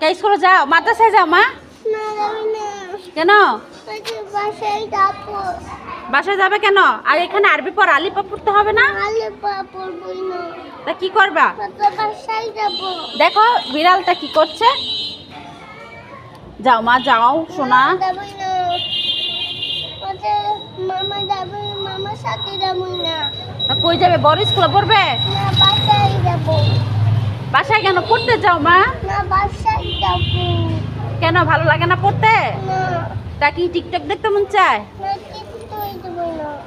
কে স্কুলে যাও? মাদ্রাসায় যাও মা? কেন? বাসায় যাব। যাবে কেন? আর এখানে আরবি পর আলিপা পড়তে হবে না? তা কি করবা? দেখো বিড়ালটা কি করছে। যাও মা যাও সোনা। কই যাবে? বড় স্কুলে পড়বে? বাসায় কেন পড়তে যাও মা? কেন ভালো লাগে না পড়তে? তা কি টিকটক দেখতে মন চায়?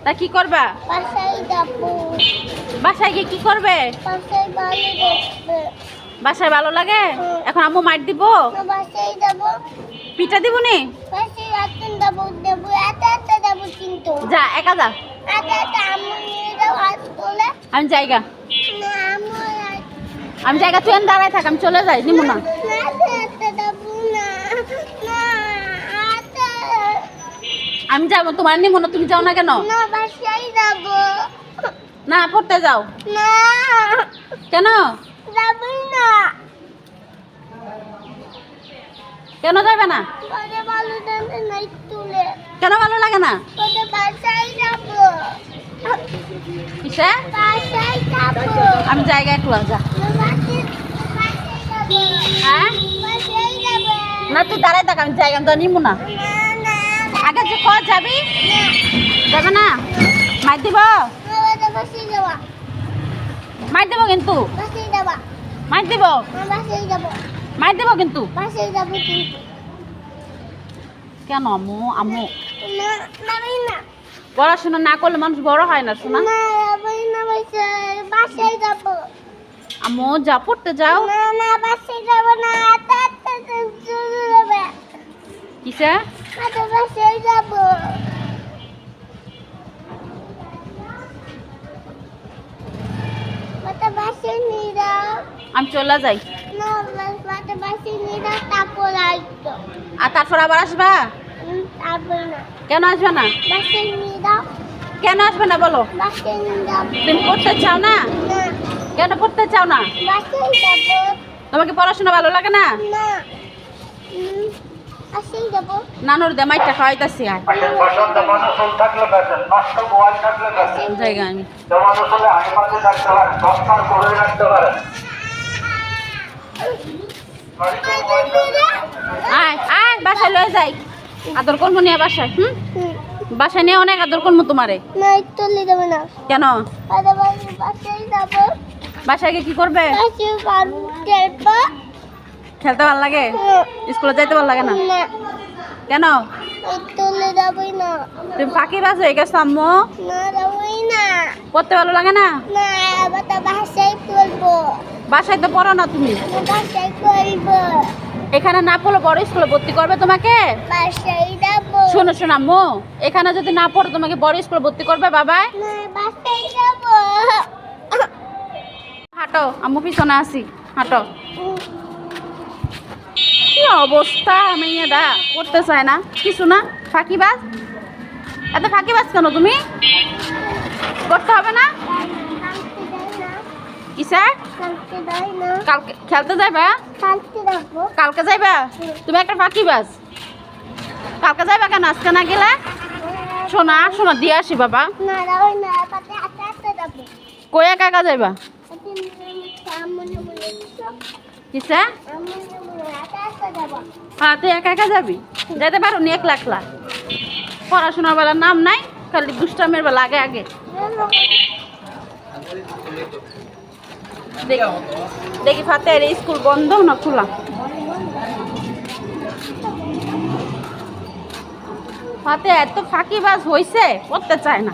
তা কি করবা? বাসায় গিয়ে কি করবে? বাসায় ভালো লাগে? এখন আম্মু মার দিব? পিঠা দিব নি? যা একা যা। আমি জায়গা আমি জায়গা তুই দাঁড়ায় থাক আমি চলে যাই নিব না। আমি যাব তোমার নিব না তুমি যাও না কেন? না পড়তে যাও। কেন? কেন যাবে না? কেন ভালো লাগে না? আমি জায়গা একলা যা না বাসায় বাসায় যাব হ্যাঁ বাসায় যাব না তুই দাঁড়ায় থাক আমি জায়গা তো নিব না আগে যে কর যাবি যাবে না মার দিব বাসায় দিব কিন্তু মার দিব মার দিব কিন্তু কেন না না পড়াশোনা না করলে মানুষ বড় হয় না শোনা আম্মু যা পড়তে যাও। না না বাসায় যাব না কিসে? বাসায় যাব। আমি চলে যাই। আর তারপর আবার আসবা? কেন আসবে না? কেন আসবে না বলো? তুমি পড়তে চাও না। কেন পড়তে চাও না? তোমাকে পড়াশোনা ভালো লাগে না? নানুর দে মাইটা খাওয়াইতাছি আর। জায়গা আমি। আয় আয় বাসায় লয়ে যাই। আদর করব নিয়ে বাসায় হুম? বাসায় নিয়ে অনেক আদর করব তোমারে। না কেন? বাসায় যাব। বাসায় গিয়ে কি করবে? খেলতে ভালো লাগে? স্কুলে যাইতে ভালো লাগে না? কেন? তুমি ফাঁকি বাজ হয়ে গেছো আম্মু? পড়তে ভালো লাগে না? বাসায় তো পড়ো না তুমি। এখানে না পড়লে বড় স্কুলে ভর্তি করবে তোমাকে? শোনো শোনো আম্মু। এখানে যদি না পড়ো তোমাকে বড় স্কুলে ভর্তি করবে যাব। হাঁটো আম্মু পিছনে আসি হাঁটো। কি অবস্থা? মেয়েরা পড়তে চায় না। কিছু না? ফাঁকিবাজ? এত ফাঁকিবাজ কেন তুমি? করতে হবে না? কালকে কিসে খেলতে যাইবা? কালকে যাইবা? তুমি একটা ফাঁকিবাজ। কালকে যাইবা কেন? আজকে না গেলে? শোনা শোনা দিয়ে আসি বাবা। কই একা একা যাইবা? কিসে বলে হ্যাঁ তুই একা যাবি? যাইতে পারো এক লাখ লাখ পড়াশোনার বেলার নাম নাই, খালি দুষ্টামের বেলা আগে আগে। দেখি ফাতের স্কুল বন্ধ না খোলা? ফাতে এত ফাঁকিবাজ হয়েছে পড়তে চায় না।